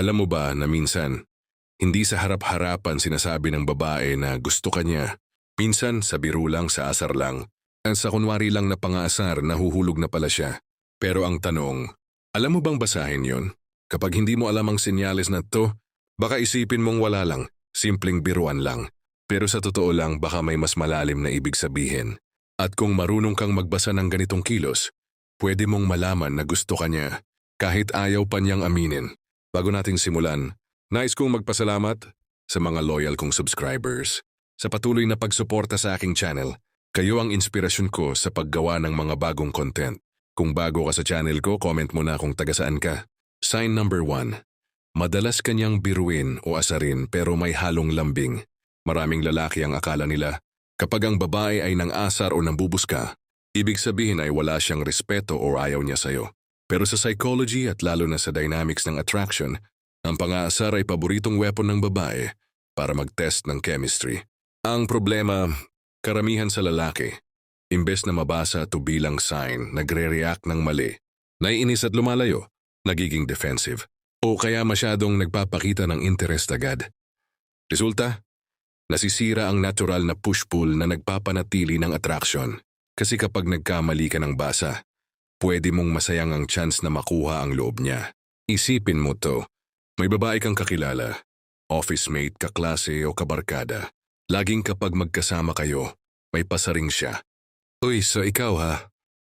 Alam mo ba na minsan, hindi sa harap-harapan sinasabi ng babae na gusto ka niya. Minsan sa biro lang, sa asar lang. At sa kunwari lang na pangaasar, nahuhulog na pala siya. Pero ang tanong, alam mo bang basahin yon? Kapag hindi mo alam ang senyales na to, baka isipin mong wala lang, simpleng biruan lang. Pero sa totoo lang, baka may mas malalim na ibig sabihin. At kung marunong kang magbasa ng ganitong kilos, pwede mong malaman na gusto ka niya, kahit ayaw pa niyang aminin. Bago natin simulan, nais kong magpasalamat sa mga loyal kong subscribers. Sa patuloy na pagsuporta sa aking channel, kayo ang inspirasyon ko sa paggawa ng mga bagong content. Kung bago ka sa channel ko, comment mo na kung taga saan ka. Sign number 1. Madalas kanyang biruin o asarin pero may halong lambing. Maraming lalaki ang akala nila, kapag ang babae ay nang asar o nambubuska, ibig sabihin ay wala siyang respeto o ayaw niya sa'yo. Pero sa psychology at lalo na sa dynamics ng attraction, ang pang-aasar ay paboritong weapon ng babae para mag-test ng chemistry. Ang problema, karamihan sa lalaki, imbes na mabasa to bilang sign, nagre-react ng mali, naiinis at lumalayo, nagiging defensive, o kaya masyadong nagpapakita ng interest agad. Resulta, nasisira ang natural na push-pull na nagpapanatili ng attraction. Kasi kapag nagkamali ka ng basa, pwede mong masayang ang chance na makuha ang loob niya. Isipin mo to, may babae kang kakilala, office mate, kaklase o kabarkada. Laging kapag magkasama kayo, may pasaring siya. Uy, so ikaw ha,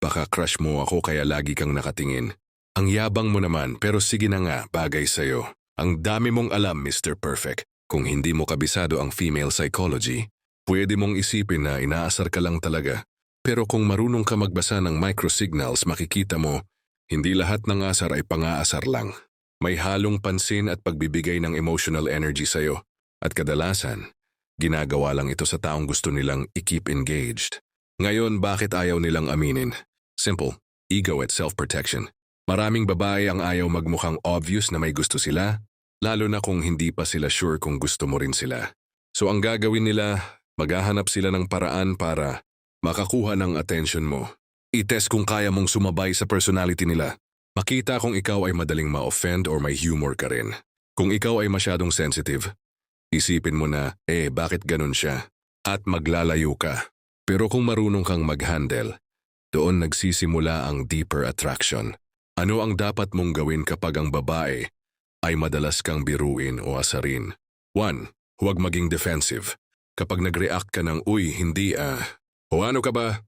baka crush mo ako kaya lagi kang nakatingin. Ang yabang mo naman pero sige na nga, bagay sa'yo. Ang dami mong alam, Mr. Perfect. Kung hindi mo kabisado ang female psychology, pwede mong isipin na inaasar ka lang talaga. Pero kung marunong ka magbasa ng microsignals, makikita mo, hindi lahat ng asar ay pangaasar lang. May halong pansin at pagbibigay ng emotional energy sa'yo. At kadalasan, ginagawa lang ito sa taong gusto nilang i-keep engaged. Ngayon, bakit ayaw nilang aminin? Simple, ego at self-protection. Maraming babae ang ayaw magmukhang obvious na may gusto sila, lalo na kung hindi pa sila sure kung gusto mo rin sila. So ang gagawin nila, maghahanap sila ng paraan para makakuha ng attention mo. I-test kung kaya mong sumabay sa personality nila. Makita kung ikaw ay madaling ma-offend or may humor ka rin. Kung ikaw ay masyadong sensitive, isipin mo na, eh bakit ganun siya? At maglalayo ka. Pero kung marunong kang mag-handle, doon nagsisimula ang deeper attraction. Ano ang dapat mong gawin kapag ang babae ay madalas kang biruin o asarin? 1. Huwag maging defensive. Kapag nag-react ka ng, uy, hindi ah, o ano ka ba?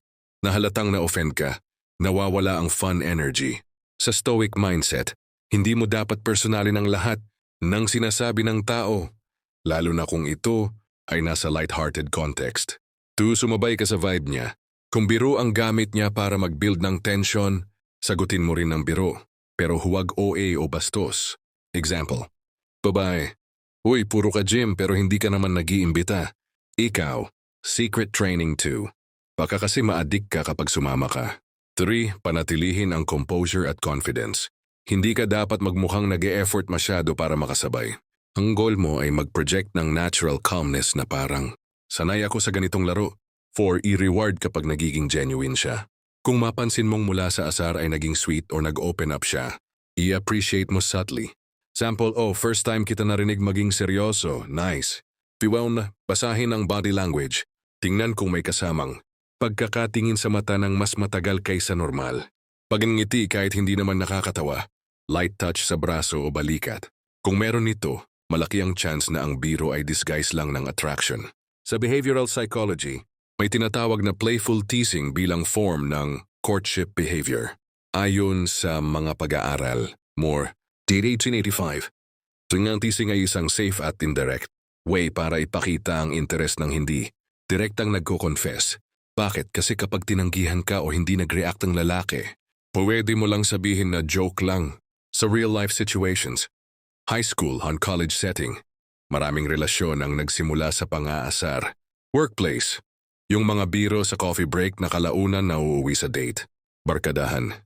Nahalatang na-offend ka, nawawala ang fun energy. Sa stoic mindset, hindi mo dapat personalin ang lahat ng sinasabi ng tao, lalo na kung ito ay nasa light-hearted context. Tu sumabay ka sa vibe niya. Kung biro ang gamit niya para mag-build ng tension, sagutin mo rin ng biro, pero huwag OA o bastos. Example, Babae, Uy, puro ka gym pero hindi ka naman nag-iimbita. Ikaw, secret training 2. Baka kasi ma-addict ka kapag sumama ka. 3. Panatilihin ang composure at confidence. Hindi ka dapat magmukhang nag effort masyado para makasabay. Ang goal mo ay mag-project ng natural calmness na parang, sanay ako sa ganitong laro. 4. I-reward kapag nagiging genuine siya. Kung mapansin mong mula sa asar ay naging sweet or nag-open up siya, i-appreciate mo subtly. Sample, oh, first time kita narinig maging seryoso, nice. Piwaw basahin ang body language. Tingnan kung may kasamang. Pagkakatingin sa mata ng mas matagal kaysa normal. Pagngiti kahit hindi naman nakakatawa. Light touch sa braso o balikat. Kung meron nito, malaki ang chance na ang biro ay disguise lang ng attraction. Sa behavioral psychology, may tinatawag na playful teasing bilang form ng courtship behavior. Ayon sa mga pag-aaral, more, date 1885, Tungang teasing ay isang safe at indirect way para ipakita ang interest ng hindi. Direktang nagko-confess. Bakit? Kasi kapag tinanggihan ka o hindi nag-react ang lalaki, pwede mo lang sabihin na joke lang. Sa real-life situations, high school on college setting, maraming relasyon ang nagsimula sa pang-aasar. Workplace, yung mga biro sa coffee break na kalaunan na uuwi sa date. Barkadahan,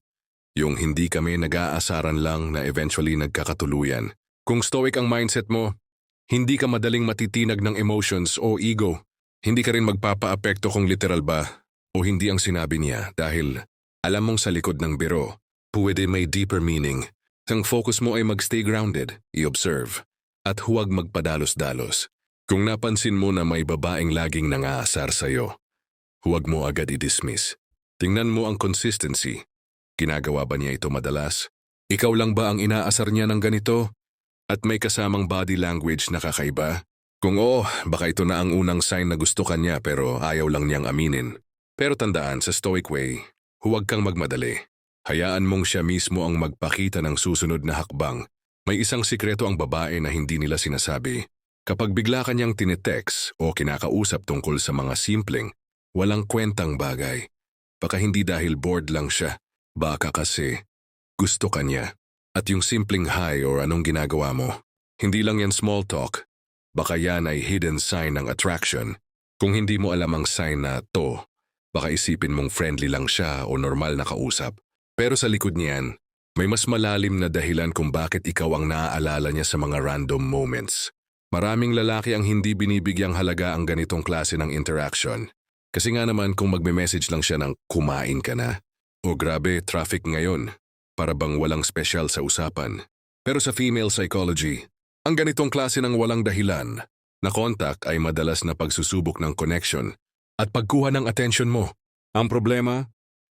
yung hindi kami nag-aasaran lang na eventually nagkakatuluyan. Kung stoic ang mindset mo, hindi ka madaling matitinag ng emotions o ego. Hindi ka rin magpapaapekto kung literal ba o hindi ang sinabi niya dahil alam mong sa likod ng biro, pwede may deeper meaning. Ang focus mo ay magstay grounded, i-observe, at huwag magpadalos-dalos. Kung napansin mo na may babaeng laging nangaasar sa'yo, huwag mo agad i-dismiss. Tingnan mo ang consistency. Ginagawa ba niya ito madalas? Ikaw lang ba ang inaasar niya ng ganito? At may kasamang body language na kakaiba? Kung oo, baka ito na ang unang sign na gusto ka niya pero ayaw lang niyang aminin. Pero tandaan sa stoic way, huwag kang magmadali. Hayaan mong siya mismo ang magpakita ng susunod na hakbang. May isang sikreto ang babae na hindi nila sinasabi. Kapag bigla ka niyang tinetext o kinakausap tungkol sa mga simpleng, walang kwentang bagay. Baka hindi dahil bored lang siya. Baka kasi gusto ka niya. At yung simpleng hi or anong ginagawa mo, hindi lang yan small talk. Baka yan ay hidden sign ng attraction. Kung hindi mo alam ang sign na to, baka isipin mong friendly lang siya o normal na kausap. Pero sa likod niyan, may mas malalim na dahilan kung bakit ikaw ang naaalala niya sa mga random moments. Maraming lalaki ang hindi binibigyang halaga ang ganitong klase ng interaction. Kasi nga naman kung magme-message lang siya ng kumain ka na. O grabe, traffic ngayon. Para bang walang special sa usapan. Pero sa female psychology, ang ganitong klase ng walang dahilan na contact ay madalas na pagsusubok ng connection at pagkuha ng attention mo. Ang problema,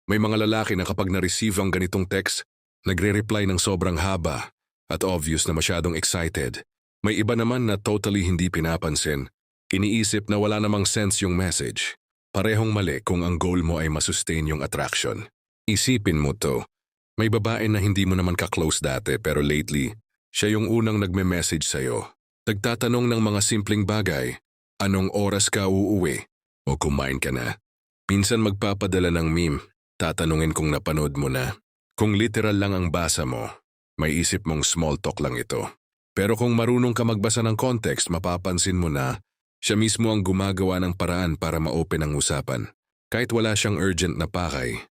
may mga lalaki na kapag na-receive ang ganitong text, nagre-reply ng sobrang haba at obvious na masyadong excited. May iba naman na totally hindi pinapansin. Iniisip na wala namang sense yung message. Parehong mali kung ang goal mo ay masustain yung attraction. Isipin mo to. May babae na hindi mo naman ka-close dati pero lately, siya yung unang nagme-message sa'yo. Nagtatanong ng mga simpleng bagay. Anong oras ka uuwi? O kumain ka na? Minsan magpapadala ng meme. Tatanungin kung napanood mo na. Kung literal lang ang basa mo, may isip mong small talk lang ito. Pero kung marunong ka magbasa ng context, mapapansin mo na siya mismo ang gumagawa ng paraan para ma-open ang usapan. Kahit wala siyang urgent na pakay,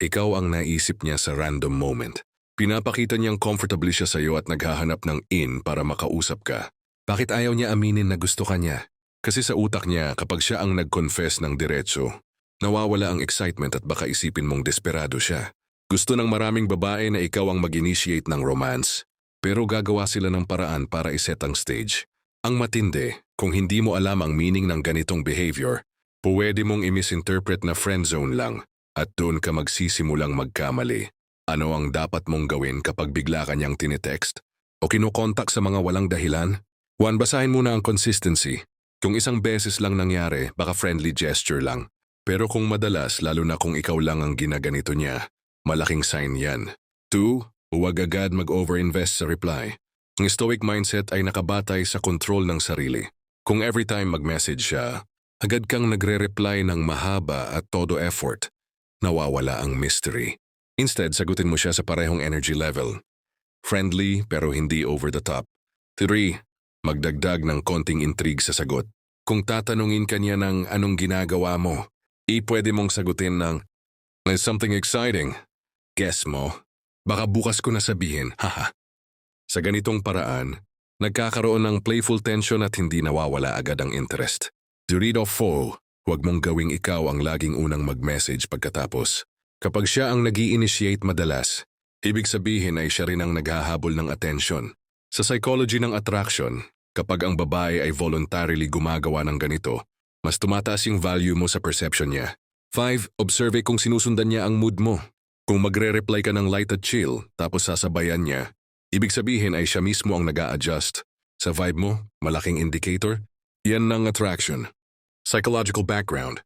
ikaw ang naisip niya sa random moment. Pinapakita niyang comfortably siya sa'yo at naghahanap ng in para makausap ka. Bakit ayaw niya aminin na gusto ka niya? Kasi sa utak niya kapag siya ang nag-confess ng diretso, nawawala ang excitement at baka isipin mong desperado siya. Gusto ng maraming babae na ikaw ang mag-initiate ng romance, pero gagawa sila ng paraan para iset ang stage. Ang matindi, kung hindi mo alam ang meaning ng ganitong behavior, pwede mong i-misinterpret na friend zone lang at doon ka magsisimulang magkamali. Ano ang dapat mong gawin kapag bigla ka niyang tinetext? O kinukontak sa mga walang dahilan? Juan, basahin muna ang consistency. Kung isang beses lang nangyari, baka friendly gesture lang. Pero kung madalas, lalo na kung ikaw lang ang ginaganito niya, malaking sign yan. Two, huwag agad mag-overinvest sa reply. Ang stoic mindset ay nakabatay sa control ng sarili. Kung every time mag-message siya, agad kang nagre-reply ng mahaba at todo effort, nawawala ang mystery. Instead, sagutin mo siya sa parehong energy level. Friendly pero hindi over the top. 3. Magdagdag ng konting intrigue sa sagot. Kung tatanungin ka niya ng anong ginagawa mo, i-pwede mong sagutin ng, There's something exciting. Guess mo. Baka bukas ko na sabihin, haha. Sa ganitong paraan, nagkakaroon ng playful tension at hindi nawawala agad ang interest. Dorito Fo, huwag mong gawing ikaw ang laging unang mag-message pagkatapos. Kapag siya ang nag initiate madalas, ibig sabihin ay siya rin ang naghahabol ng attention. Sa psychology ng attraction, kapag ang babae ay voluntarily gumagawa ng ganito, mas tumataas yung value mo sa perception niya. 5. Observe kung sinusundan niya ang mood mo. Kung magre-reply ka ng light at chill, tapos sasabayan niya, ibig sabihin ay siya mismo ang nag adjust Sa vibe mo, malaking indicator, yan ng attraction. Psychological background.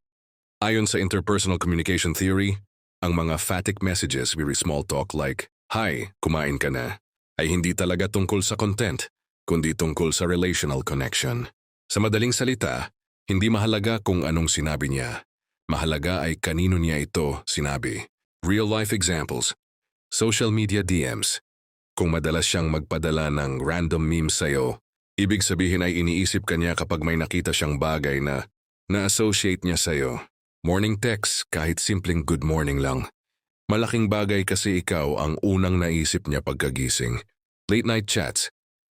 Ayon sa interpersonal communication theory, ang mga phatic messages with small talk like, Hi, kumain ka na, ay hindi talaga tungkol sa content, kundi tungkol sa relational connection. Sa madaling salita, hindi mahalaga kung anong sinabi niya. Mahalaga ay kanino niya ito sinabi. Real-life examples. Social media DMs. Kung madalas siyang magpadala ng random memes sa'yo, ibig sabihin ay iniisip ka niya kapag may nakita siyang bagay na na-associate niya sa'yo. Morning text kahit simpleng good morning lang. Malaking bagay kasi ikaw ang unang naisip niya pagkagising. Late night chats.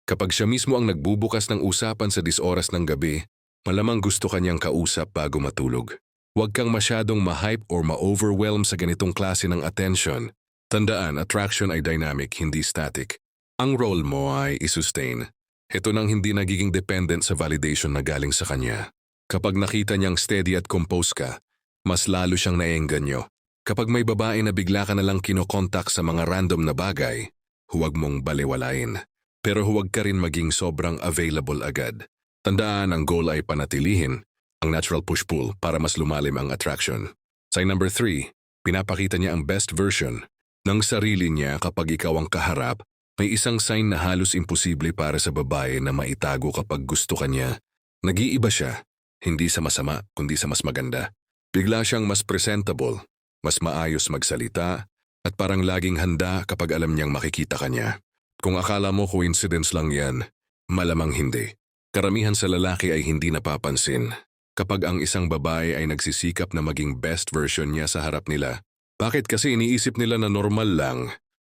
Kapag siya mismo ang nagbubukas ng usapan sa disoras ng gabi, malamang gusto kanyang kausap bago matulog. Huwag kang masyadong ma-hype or ma-overwhelm sa ganitong klase ng attention. Tandaan, attraction ay dynamic, hindi static. Ang role mo ay isustain. Ito nang hindi nagiging dependent sa validation na galing sa kanya. Kapag nakita niyang steady at compose ka, mas lalo siyang naiengganyo. Kapag may babae na bigla ka nalang kinokontak sa mga random na bagay, huwag mong baliwalain. Pero huwag ka rin maging sobrang available agad. Tandaan ang goal ay panatilihin ang natural push-pull para mas lumalim ang attraction. Sign number 3, pinapakita niya ang best version ng sarili niya kapag ikaw ang kaharap. May isang sign na halos imposible para sa babae na maitago kapag gusto ka niya. Nag-iiba siya, hindi sa masama kundi sa mas maganda. Bigla siyang mas presentable, mas maayos magsalita, at parang laging handa kapag alam niyang makikita ka niya. Kung akala mo coincidence lang yan, malamang hindi. Karamihan sa lalaki ay hindi napapansin. Kapag ang isang babae ay nagsisikap na maging best version niya sa harap nila, bakit kasi iniisip nila na normal lang,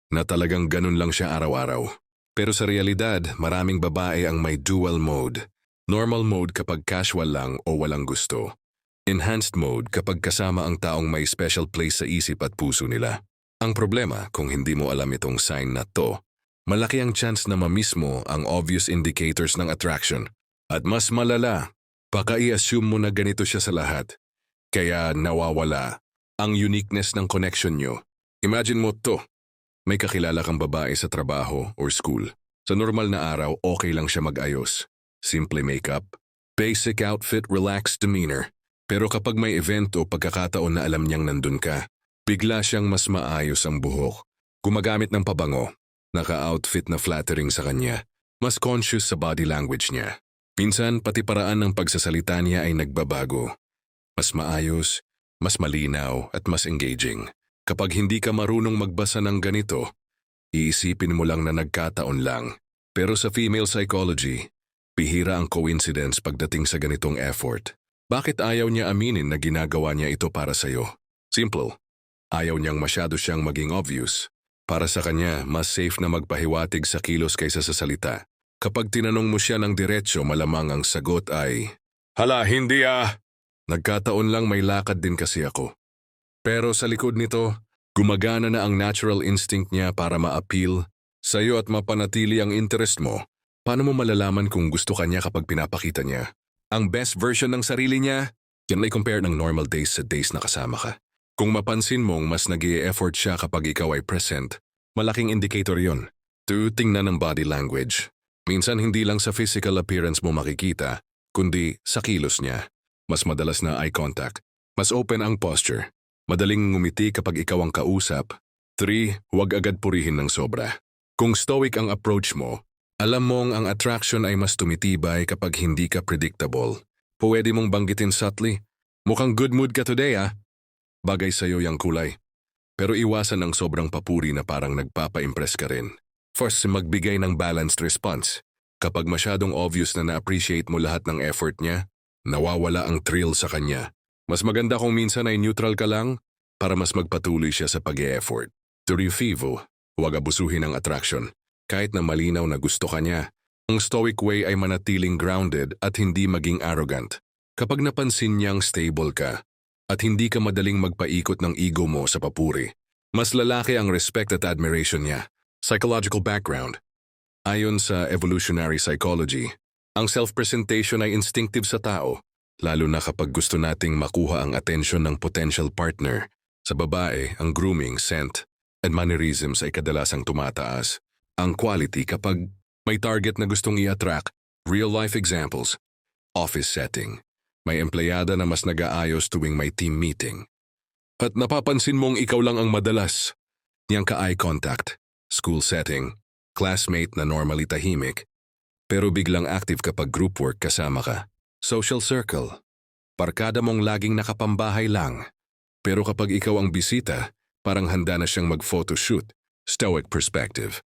na talagang ganun lang siya araw-araw. Pero sa realidad, maraming babae ang may dual mode. Normal mode kapag casual lang o walang gusto. Enhanced mode kapag kasama ang taong may special place sa isip at puso nila. Ang problema kung hindi mo alam itong sign na to, malaki ang chance na mamiss mo ang obvious indicators ng attraction. At mas malala, baka i-assume mo na ganito siya sa lahat. Kaya nawawala ang uniqueness ng connection nyo. Imagine mo to, may kakilala kang babae sa trabaho or school. Sa normal na araw, okay lang siya mag-ayos. Simple makeup, basic outfit, relaxed demeanor. Pero kapag may event o pagkakataon na alam niyang nandun ka, bigla siyang mas maayos ang buhok. Gumagamit ng pabango, naka-outfit na flattering sa kanya, mas conscious sa body language niya. Minsan, pati paraan ng pagsasalita niya ay nagbabago. Mas maayos, mas malinaw at mas engaging. Kapag hindi ka marunong magbasa ng ganito, iisipin mo lang na nagkataon lang. Pero sa female psychology, bihira ang coincidence pagdating sa ganitong effort. Bakit ayaw niya aminin na ginagawa niya ito para sa'yo? Simple. Ayaw niyang masyado siyang maging obvious. Para sa kanya, mas safe na magpahiwatig sa kilos kaysa sa salita. Kapag tinanong mo siya ng diretsyo, malamang ang sagot ay, Hala, hindi ah! Nagkataon lang may lakad din kasi ako. Pero sa likod nito, gumagana na ang natural instinct niya para ma-appeal sa'yo at mapanatili ang interest mo. Paano mo malalaman kung gusto ka niya kapag pinapakita niya? Ang best version ng sarili niya, yan ay compare ng normal days sa days na kasama ka. Kung mapansin mong mas nag effort siya kapag ikaw ay present, malaking indicator yon. To tingnan ng body language. Minsan hindi lang sa physical appearance mo makikita, kundi sa kilos niya. Mas madalas na eye contact. Mas open ang posture. Madaling ngumiti kapag ikaw ang kausap. 3. Huwag agad purihin ng sobra. Kung stoic ang approach mo, alam mong ang attraction ay mas tumitibay kapag hindi ka predictable. Pwede mong banggitin subtly, mukhang good mood ka today ah. Bagay sa'yo yung kulay. Pero iwasan ang sobrang papuri na parang nagpapa-impress ka rin. First, magbigay ng balanced response. Kapag masyadong obvious na na-appreciate mo lahat ng effort niya, nawawala ang thrill sa kanya. Mas maganda kung minsan ay neutral ka lang para mas magpatuloy siya sa pag-e-effort. To Fivo, huwag abusuhin ang attraction. Kahit na malinaw na gusto ka niya, ang stoic way ay manatiling grounded at hindi maging arrogant. Kapag napansin niyang stable ka at hindi ka madaling magpaikot ng ego mo sa papuri, mas lalaki ang respect at admiration niya. Psychological background. Ayon sa evolutionary psychology, ang self-presentation ay instinctive sa tao, lalo na kapag gusto nating makuha ang atensyon ng potential partner. Sa babae, ang grooming, scent, and mannerisms ay kadalasang tumataas. Ang quality kapag may target na gustong i-attract, real-life examples, office setting, may empleyada na mas nag-aayos tuwing may team meeting. At napapansin mong ikaw lang ang madalas. Niyang ka-eye contact, school setting, classmate na normally tahimik, pero biglang active kapag group work kasama ka. Social circle. Parkada mong laging nakapambahay lang. Pero kapag ikaw ang bisita, parang handa na siyang mag-photoshoot. Stoic perspective.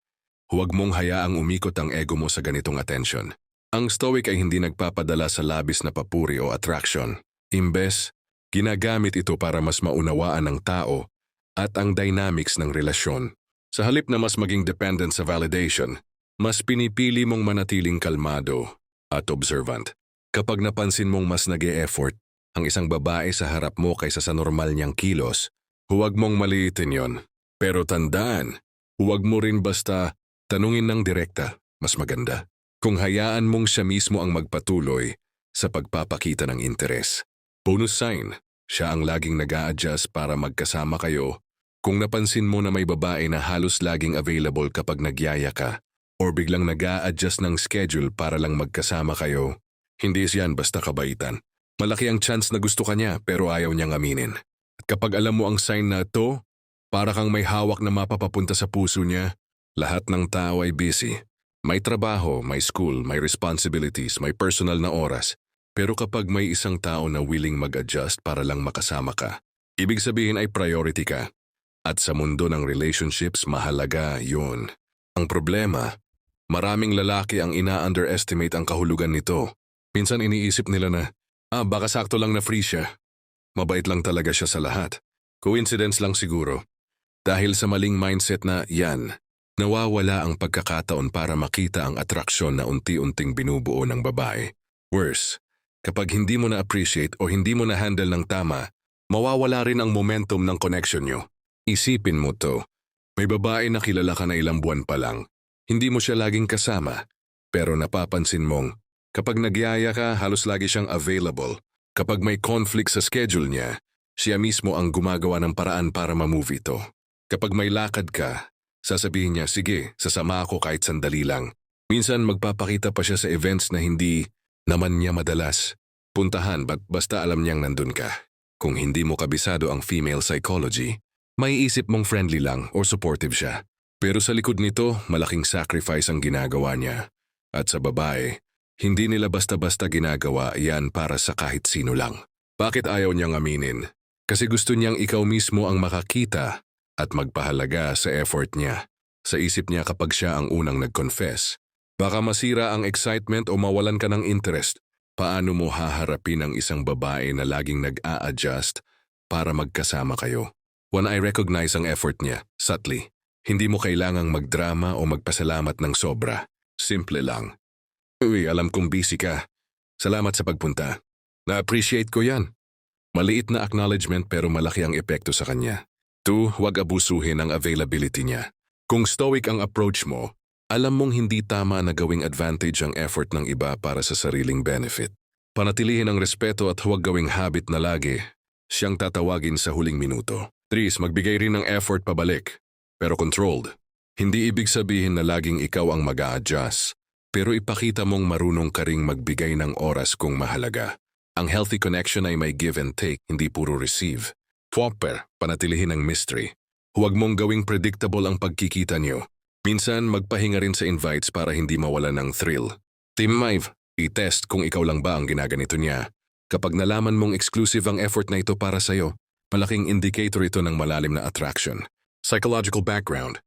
Huwag mong hayaang umikot ang ego mo sa ganitong attention. Ang stoic ay hindi nagpapadala sa labis na papuri o attraction. Imbes, ginagamit ito para mas maunawaan ng tao at ang dynamics ng relasyon. Sa halip na mas maging dependent sa validation, mas pinipili mong manatiling kalmado at observant. Kapag napansin mong mas nag effort ang isang babae sa harap mo kaysa sa normal niyang kilos, huwag mong maliitin yon. Pero tandaan, huwag mo rin basta tanungin ng direkta, mas maganda. Kung hayaan mong siya mismo ang magpatuloy sa pagpapakita ng interes. Bonus sign, siya ang laging nag adjust para magkasama kayo. Kung napansin mo na may babae na halos laging available kapag nagyaya ka, or biglang nag adjust ng schedule para lang magkasama kayo, hindi siyan basta kabaitan. Malaki ang chance na gusto ka niya pero ayaw niyang aminin. At kapag alam mo ang sign na to, para kang may hawak na mapapapunta sa puso niya, lahat ng tao ay busy. May trabaho, may school, may responsibilities, may personal na oras. Pero kapag may isang tao na willing mag-adjust para lang makasama ka, ibig sabihin ay priority ka. At sa mundo ng relationships, mahalaga yun. Ang problema, maraming lalaki ang ina-underestimate ang kahulugan nito. Minsan iniisip nila na, ah baka sakto lang na free siya. Mabait lang talaga siya sa lahat. Coincidence lang siguro. Dahil sa maling mindset na yan, nawawala ang pagkakataon para makita ang atraksyon na unti-unting binubuo ng babae. Worse, kapag hindi mo na-appreciate o hindi mo na-handle ng tama, mawawala rin ang momentum ng connection nyo. Isipin mo to. May babae na kilala ka na ilang buwan pa lang. Hindi mo siya laging kasama. Pero napapansin mong, kapag nagyaya ka, halos lagi siyang available. Kapag may conflict sa schedule niya, siya mismo ang gumagawa ng paraan para mamove ito. Kapag may lakad ka, sasabihin niya, sige, sasama ako kahit sandali lang. Minsan magpapakita pa siya sa events na hindi naman niya madalas. Puntahan ba't basta alam niyang nandun ka. Kung hindi mo kabisado ang female psychology, may isip mong friendly lang or supportive siya. Pero sa likod nito, malaking sacrifice ang ginagawa niya. At sa babae, hindi nila basta-basta ginagawa yan para sa kahit sino lang. Bakit ayaw niyang aminin? Kasi gusto niyang ikaw mismo ang makakita at magpahalaga sa effort niya. Sa isip niya kapag siya ang unang nag-confess. Baka masira ang excitement o mawalan ka ng interest. Paano mo haharapin ang isang babae na laging nag-a-adjust para magkasama kayo? When I recognize ang effort niya, subtly, hindi mo kailangang magdrama o magpasalamat ng sobra. Simple lang. Uy, alam kong busy ka. Salamat sa pagpunta. Na-appreciate ko yan. Maliit na acknowledgement pero malaki ang epekto sa kanya. Two, huwag abusuhin ang availability niya. Kung stoic ang approach mo, alam mong hindi tama na gawing advantage ang effort ng iba para sa sariling benefit. Panatilihin ang respeto at huwag gawing habit na lagi siyang tatawagin sa huling minuto. Tris, magbigay rin ng effort pabalik, pero controlled. Hindi ibig sabihin na laging ikaw ang mag adjust pero ipakita mong marunong ka ring magbigay ng oras kung mahalaga. Ang healthy connection ay may give and take, hindi puro receive. Popper, panatilihin ang mystery. Huwag mong gawing predictable ang pagkikita niyo. Minsan magpahinga rin sa invites para hindi mawala ng thrill. Team Mive, i-test kung ikaw lang ba ang ginaganito niya. Kapag nalaman mong exclusive ang effort na ito para sa'yo, Malaking indicator ito ng malalim na attraction. Psychological background.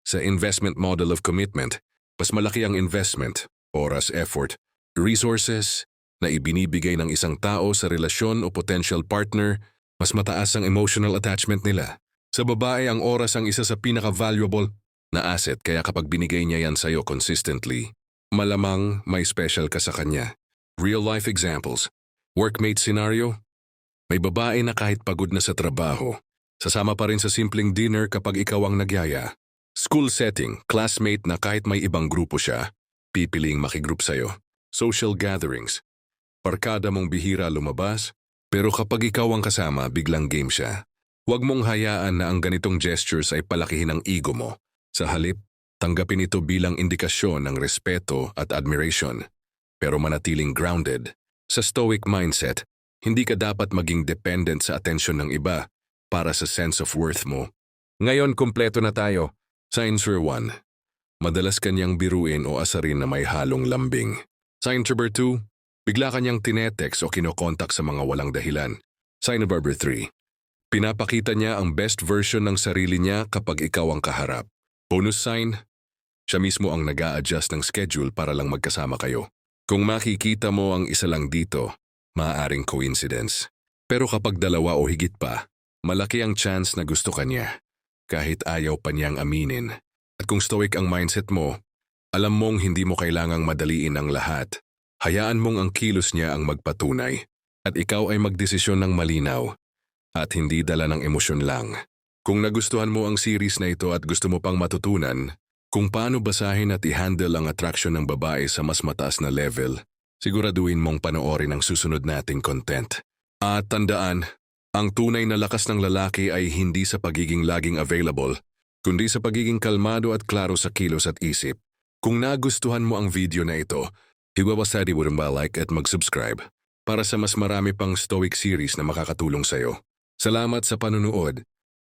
Sa investment model of commitment, mas malaki ang investment, oras, effort, resources na ibinibigay ng isang tao sa relasyon o potential partner, mas mataas ang emotional attachment nila. Sa babae, ang oras ang isa sa pinaka-valuable na asset kaya kapag binigay niya yan sa'yo consistently, malamang may special ka sa kanya. Real-life examples. Workmate scenario, may babae na kahit pagod na sa trabaho, sasama pa rin sa simpleng dinner kapag ikaw ang nagyaya. School setting, classmate na kahit may ibang grupo siya, pipiling makigroup sa'yo. Social gatherings, parkada mong bihira lumabas, pero kapag ikaw ang kasama, biglang game siya. Huwag mong hayaan na ang ganitong gestures ay palakihin ang ego mo. Sa halip, tanggapin ito bilang indikasyon ng respeto at admiration. Pero manatiling grounded. Sa stoic mindset, hindi ka dapat maging dependent sa atensyon ng iba para sa sense of worth mo. Ngayon, kumpleto na tayo. Sciencer 1. Madalas kanyang biruin o asarin na may halong lambing. Sign number 2. Bigla kanyang tinetext o kinokontak sa mga walang dahilan. Sign number 3. Pinapakita niya ang best version ng sarili niya kapag ikaw ang kaharap. Bonus sign, siya mismo ang nag adjust ng schedule para lang magkasama kayo. Kung makikita mo ang isa lang dito, Maaaring coincidence. Pero kapag dalawa o higit pa, malaki ang chance na gusto ka niya, kahit ayaw pa niyang aminin. At kung stoic ang mindset mo, alam mong hindi mo kailangang madaliin ang lahat. Hayaan mong ang kilos niya ang magpatunay, at ikaw ay magdesisyon ng malinaw, at hindi dala ng emosyon lang. Kung nagustuhan mo ang series na ito at gusto mo pang matutunan kung paano basahin at i-handle ang attraction ng babae sa mas mataas na level, siguraduhin mong panoorin ang susunod nating content. At tandaan, ang tunay na lakas ng lalaki ay hindi sa pagiging laging available, kundi sa pagiging kalmado at klaro sa kilos at isip. Kung nagustuhan mo ang video na ito, hiwawasadi mo rin ba like at mag-subscribe para sa mas marami pang Stoic series na makakatulong sa'yo. Salamat sa panunood